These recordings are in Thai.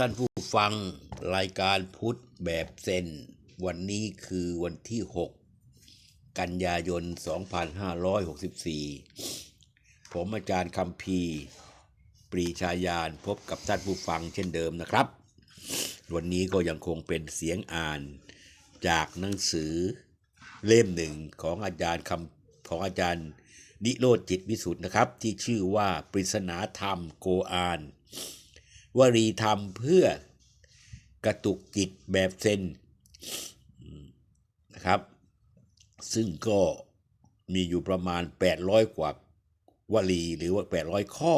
ท่านผู้ฟังรายการพุทธแบบเซนวันนี้คือวันที่ 6 กันยายน 2564 ผมอาจารย์คำพีปรีชายานพบกับท่านผู้ฟังเช่นเดิมนะครับ วันนี้ก็ยังคงเป็นเสียงอ่านจากหนังสือเล่มหนึ่งของอาจารย์คำของอาจารย์นิโรธจิตวิสุทธ์นะครับ ที่ชื่อว่าปริศนาธรรมโกอาน วรีธรรมเพื่อกระตุกจิตแบบเซนนะครับ ซึ่งก็มีอยู่ประมาณ 800 กว่าวลีหรือว่า 800 ข้อ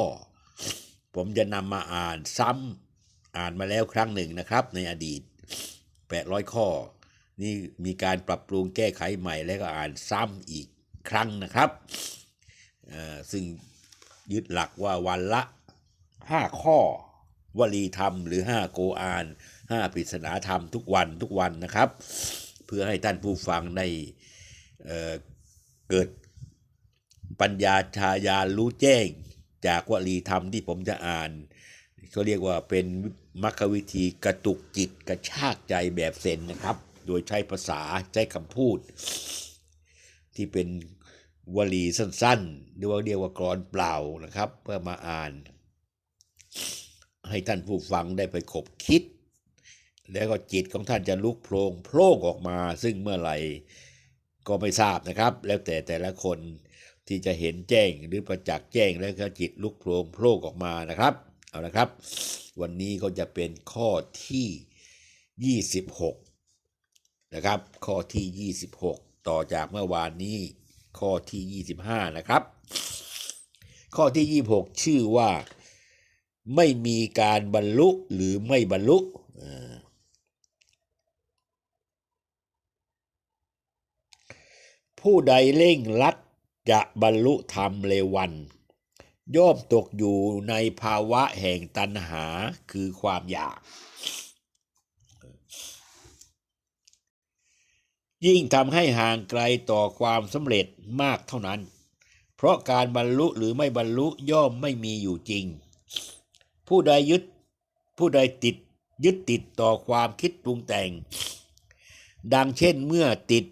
ผมจะนำมาอ่านซ้ำอ่านมาแล้วครั้งหนึ่งนะครับ ในอดีต 800 ข้อ นี่มีการปรับปรุงแก้ไขใหม่แล้วก็อ่านซ้ำอีกครั้งนะครับ ซึ่งยึดหลักว่าวันละ 5 ข้อ วลีธรรมหรือ 5 โกอาน 5ปริศนาธรรมทุกวันทุกวันนะครับ เพื่อให้ท่านผู้ฟังได้เเกิดปัญญาชายารู้แจ้ง จากวลีธรรมที่ผมจะอ่านเขาเรียกว่าเป็นมรรควิธีกระตุกจิตกระชากใจแบบเซนนะครับ โดยใช้ภาษาใช้คำพูด ที่เป็นวลีสั้นๆหรือว่าเรียกว่ากรอนเปล่านะครับ เพื่อมาอ่าน ให้ท่านผู้ฟังได้ไปขบคิด แล้วก็จิตของท่านจะลุกโพลงโพล่งออกมา ซึ่งเมื่อไหร่ก็ไม่ทราบนะครับ แล้วแต่แต่ละคนที่จะเห็นแจ้งหรือประจักษ์แจ้งแล้วก็จิตลุกโพลงโพล่งออกมานะครับเอาละครับ วันนี้ก็จะเป็นข้อที่ 26 นะครับ ข้อที่ 26 ต่อจากเมื่อวานนี้ข้อที่ 25 นะครับ ข้อที่ 26 ชื่อว่า ไม่มีการบรรลุหรือไม่บรรลุผู้ใดเร่งรัดจะบรรลุธรรมเร็ววัน ย่อมตกอยู่ในภาวะแห่งตัณหาคือความอยาก ยิ่งทำให้ห่างไกลต่อความสำเร็จมากเท่านั้น เพราะการบรรลุหรือไม่บรรลุย่อมไม่มีอยู่จริง ผู้ใดยึดผู้ใดติดยึดติดต่อความคิดปรุงแต่ง ดังเช่นเมื่อติด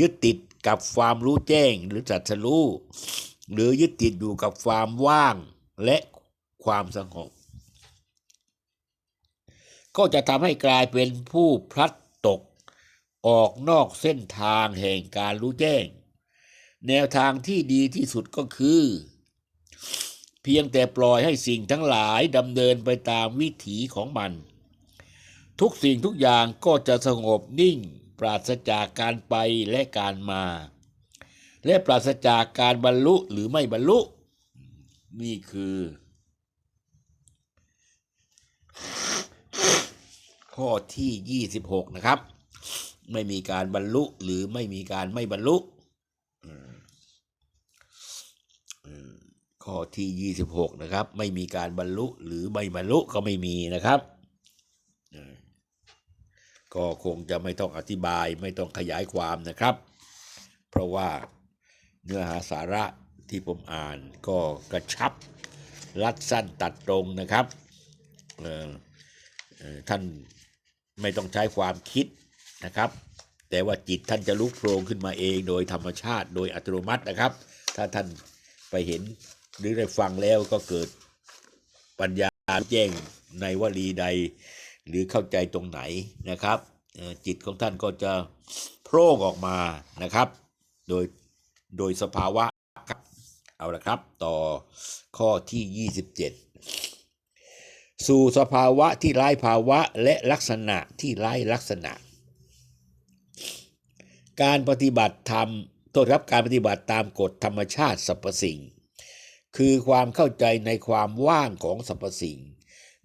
ยึดติดกับความรู้แจ้งหรือจัดสรู้หรือยึดติดอยู่กับความว่างและความสงบก็จะทำให้กลายเป็นผู้พลัดตกออกนอกเส้นทางแห่งการรู้แจ้ง แนวทางที่ดีที่สุดก็คือ พียงแต่ปล่อยให้สิ่งทั้งหลายดำเนินไปตามวิถีของมัน ทุกสิ่งทุกอย่างก็จะสงบนิ่ง ปราศจากการไปและการมา และปราศจากการบรรลุหรือไม่บรรลุ นี่คือ ข้อที่ 26 นะครับ ไม่มีการบรรลุหรือไม่มีการไม่บรรลุอืม ข้อที่ 26 นะครับ ไม่มีการบรรลุหรือไม่บรรลุก็ไม่มีนะครับก็คงจะไม่ต้องอธิบายไม่ต้องขยายความนะครับ เพราะว่าเนื้อหาสาระที่ผมอ่านก็กระชับรัดสั้นตัดตรงนะครับท่านไม่ต้องใช้ความคิดนะครับ แต่ว่าจิตท่านจะลุกโผล่ขึ้นมาเองโดยธรรมชาติโดยอัตโนมัตินะครับ ถ้าท่านไปเห็น หรือได้ฟังแล้วก็เกิดปัญญาแจ้งในวลีใด หรือเข้าใจตรงไหนนะครับจิตของท่านก็จะโผล่ออกมานะครับ โดยโดยสภาวะครับเอาละครับ ต่อข้อที่ 27 สู่สภาวะที่ไร้ภาวะและลักษณะที่ไร้ลักษณะ การปฏิบัติธรรมโทษรับการปฏิบัติตามกฎธรรมชาติสรรพสิ่ง คือความเข้าใจในความว่างของสรรพสิ่ง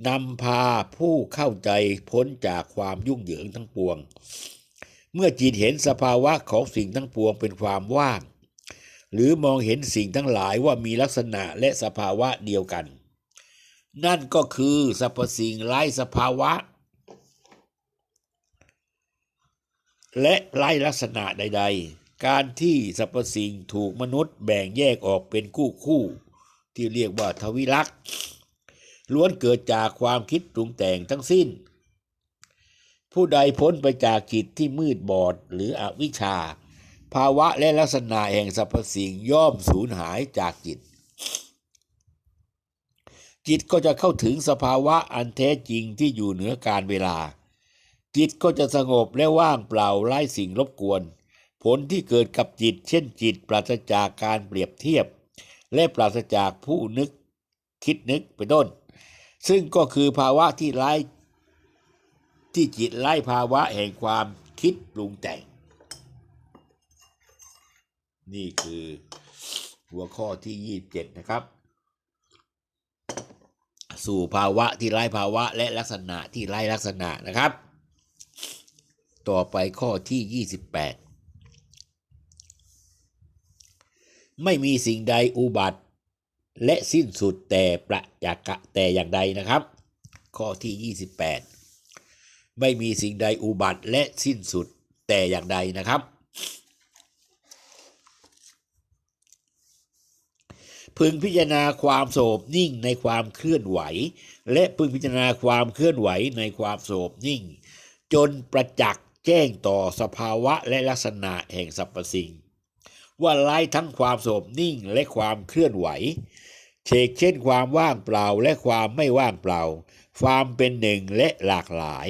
นำพาผู้เข้าใจพ้นจากความยุ่งเหยิงทั้งปวง เมื่อจิตเห็นสภาวะของสิ่งทั้งปวงเป็นความว่าง หรือมองเห็นสิ่งทั้งหลายว่ามีลักษณะและสภาวะเดียวกัน นั่นก็คือสรรพสิ่งไร้สภาวะ และไร้ลักษณะใด ๆ การที่สรรพสิ่งถูกมนุษย์แบ่งแยกออกเป็นคู่คู่ ที่เรียกว่าทวิลักษ์ล้วนเกิดจากความคิดปรุงแต่งทั้งสิ้น ผู้ใดพ้นไปจากจิตที่มืดบอดหรืออวิชชา ภาวะและลักษณะแห่งสรรพสิ่งย่อมสูญหายจากจิต จิตก็จะเข้าถึงสภาวะอันแท้จริงที่อยู่เหนือการเวลา จิตก็จะสงบและว่างเปล่าไร้สิ่งรบกวน ผลที่เกิดกับจิต เช่นจิตปราศจากการเปรียบเทียบ และปราศจากผู้นึกคิดนึกเป็นต้น ซึ่งก็คือภาวะที่ไร้ที่จิตไร้ภาวะแห่งความคิดปรุงแต่ง นี่คือหัวข้อที่ 27 นะครับ สู่ภาวะที่ไร้ภาวะและลักษณะที่ไร้ลักษณะนะครับ ต่อไปข้อที่ 28 ไม่มีสิ่งใดอุบัติ และสิ้นสุดแต่ประจักษ์แต่อย่างใดนะครับ ข้อที่ 28 ไม่มีสิ่งใดอุบัติและสิ้นสุดแต่อย่างใดนะครับ พึงพิจารณาความโสบนิ่งในความเคลื่อนไหว และพึงพิจารณาความเคลื่อนไหวในความโสบนิ่ง จนประจักษ์แจ้งต่อสภาวะและลักษณะแห่งสรรพสิ่ง ว่าไล่ทั้งความโสบนิ่งและความเคลื่อนไหวเชกเช่นความว่างเปล่าและความไม่ว่างเปล่า ความเป็นหนึ่งและหลากหลาย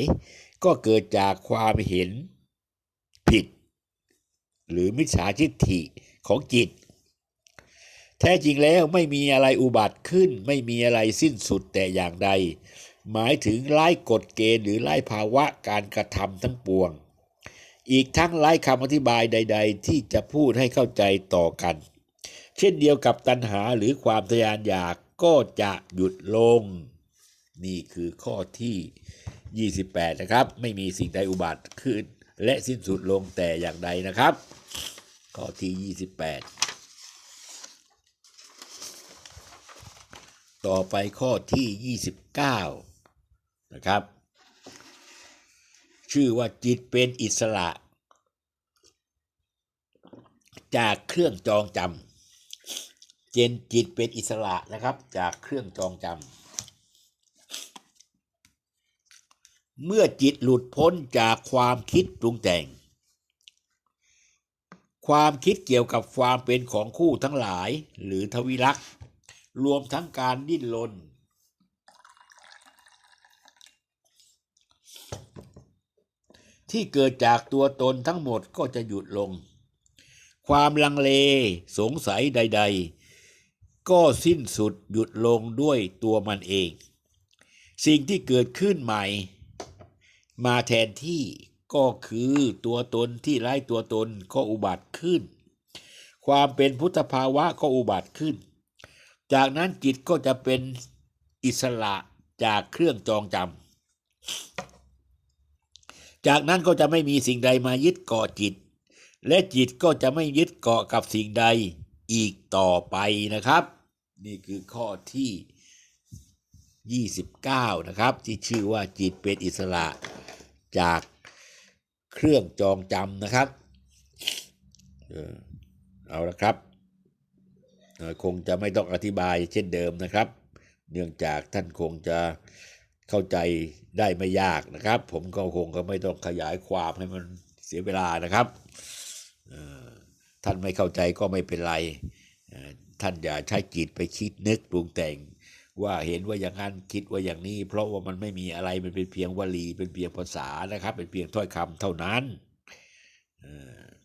ก็เกิดจากความเห็นผิด หรือมิจฉาทิฏฐิของจิต แท้จริงแล้วไม่มีอะไรอุบัติขึ้น ไม่มีอะไรสิ้นสุดแต่อย่างใด หมายถึงไล่กฎเกณฑ์หรือไล่ภาวะการกระทำทั้งปวง อีกทั้งไล่คำอธิบายใด ๆ ที่จะพูดให้เข้าใจต่อกัน เช่นเดียวกับตัณหาหรือความทะยานอยากก็จะหยุดลง นี่คือข้อที่ 28 นะครับ ไม่มีสิ่งใดอุบัติขึ้น และสิ้นสุดลงแต่อย่างใดนะครับ ข้อที่ 28 ต่อไปข้อที่ 29 นะครับ ชื่อว่าจิตเป็นอิสระ จากเครื่องจองจำเจนจิตเป็นอิสระนะครับ จากเครื่องจองจำเมื่อจิตหลุดพ้นจากความคิดปรุงแต่ง ความคิดเกี่ยวกับความเป็นของคู่ทั้งหลายหรือทวิลักษ์รวมทั้งการดิ้นรน ที่เกิดจากตัวตนทั้งหมดก็จะหยุดลง ความลังเลสงสัยใด ๆ ก็สิ้นสุดหยุดลงด้วยตัวมันเอง สิ่งที่เกิดขึ้นใหม่ มาแทนที่ก็คือตัวตนที่ไร้ตัวตนก็อุบัติขึ้น ความเป็นพุทธภาวะก็อุบัติขึ้น จากนั้นจิตก็จะเป็นอิสระจากเครื่องจองจำ จากนั้นก็จะไม่มีสิ่งใดมายึดเกาะจิต และจิตก็จะไม่ยึดเกาะกับสิ่งใดอีกต่อไปนะครับ นี่คือข้อที่ 29 นะครับ ที่ชื่อว่าจิตเป็นอิสระจากเครื่องจองจำนะครับ เอาละครับ คงจะไม่ต้องอธิบายเช่นเดิมนะครับ เนื่องจากท่านคงจะ เข้าใจได้ไม่ยากนะครับ ผมก็คงก็ไม่ต้องขยายความให้มันเสียเวลานะครับท่านไม่เข้าใจก็ไม่เป็นไรท่านอย่าใช้จิตไปคิดนึกปรุงแต่ง ว่าเห็นว่าอย่างนั้นคิดว่าอย่างนี้ เพราะว่ามันไม่มีอะไรมันเป็นเพียงวลีเป็นเพียงภาษานะครับ เป็นเพียงถ้อยคำเท่านั้น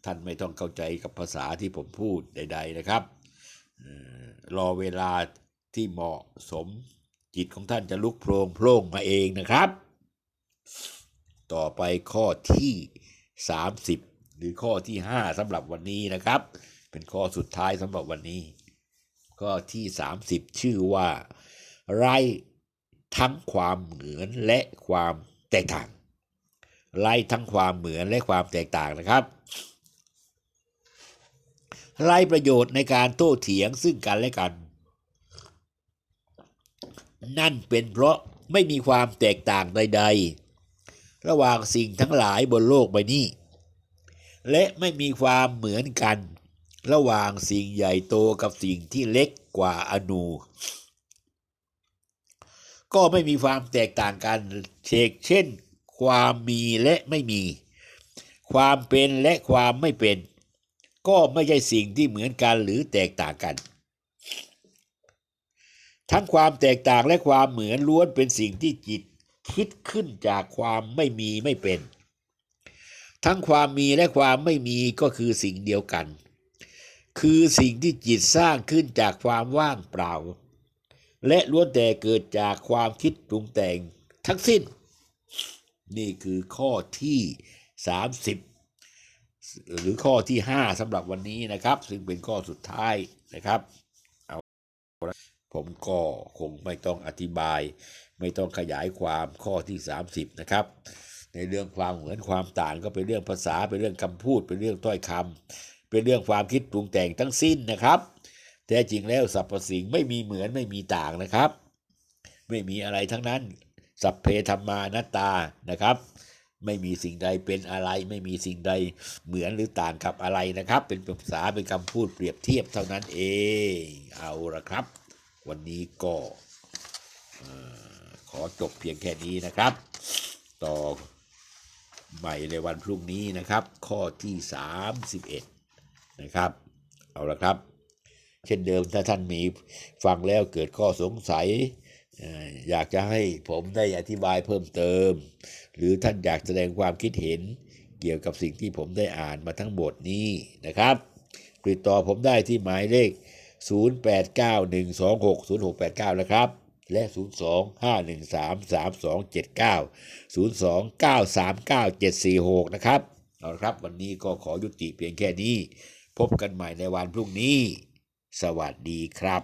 ท่านไม่ต้องเข้าใจกับภาษาที่ผมพูดใด ๆนะครับรอเวลาที่เหมาะสม จิตของท่านจะลุกโพลงโพล่งมาเองนะครับ ต่อไปข้อที่ 30 หรือข้อที่ 5สำหรับวันนี้นะครับ เป็นข้อสุดท้ายสำหรับวันนี้ ข้อที่ 30 ชื่อว่า ไร้ทั้งความเหมือนและความแตกต่าง ไล่ทั้งความเหมือนและความแตกต่างนะครับไล่ประโยชน์ในการโต้เถียงซึ่งกันและกัน นั่นเป็นเพราะไม่มีความแตกต่างใด ๆ ระหว่างสิ่งทั้งหลายบนโลกใบนี้ และไม่มีความเหมือนกัน ระหว่างสิ่งใหญ่โตกับสิ่งที่เล็กกว่าอนู ก็ไม่มีความแตกต่างกันเชกเช่น ความมีและไม่มี ความเป็นและความไม่เป็น ก็ไม่ใช่สิ่งที่เหมือนกันหรือแตกต่างกัน ทั้งความแตกต่างและความเหมือนล้วนเป็นสิ่งที่จิตคิดขึ้นจากความไม่มีไม่เป็น ทั้งความมีและความไม่มีก็คือสิ่งเดียวกัน คือสิ่งที่จิตสร้างขึ้นจากความว่างเปล่า และล้วนแต่เกิดจากความคิดปรุงแต่งทั้งสิ้น นี่คือข้อที่ 30 หรือข้อที่ 5สำหรับวันนี้นะครับ ซึ่งเป็นข้อสุดท้ายนะครับเอา ผมก็คงไม่ต้องอธิบาย ไม่ต้องขยายความข้อที่ 30 นะครับ ในเรื่องความเหมือนความต่างก็เป็นเรื่องภาษาเป็นเรื่องคำพูด เป็นเรื่องถ้อยคำเป็นเรื่องความคิดปรุงแต่งทั้งสิ้นนะครับแท้จริงแล้วสรรพสิ่งไม่มีเหมือนไม่มีต่างนะครับ ไม่มีอะไรทั้งนั้น สัพเพธรรมานตตานะครับ ไม่มีสิ่งใดเป็นอะไร ไม่มีสิ่งใดเหมือนหรือต่างกับอะไรนะครับ เป็นภาษาเป็นคำพูดเปรียบเทียบเท่านั้นเองเอาละครับ วันนี้ก็ขอจบเพียงแค่นี้นะครับ ต่อใหม่ในวันพรุ่งนี้นะครับ ข้อที่ 31 นะครับ เอาละครับ เช่นเดิมถ้าท่านมีฟังแล้วเกิดข้อสงสัยเอ่ออยากจะให้ผมได้อธิบายเพิ่มเติม หรือท่านอยากแสดงความคิดเห็นเกี่ยวกับสิ่งที่ผมได้อ่านมาทั้งหมดนี้นะครับติดต่อผมได้ที่หมายเลข 0891260689 นะครับ และ 02-513-3279 02-939-746 นะครับเอาละครับ วันนี้ก็ขอยุติเพียงแค่นี้ พบกันใหม่ในวันพรุ่งนี้ สวัสดีครับ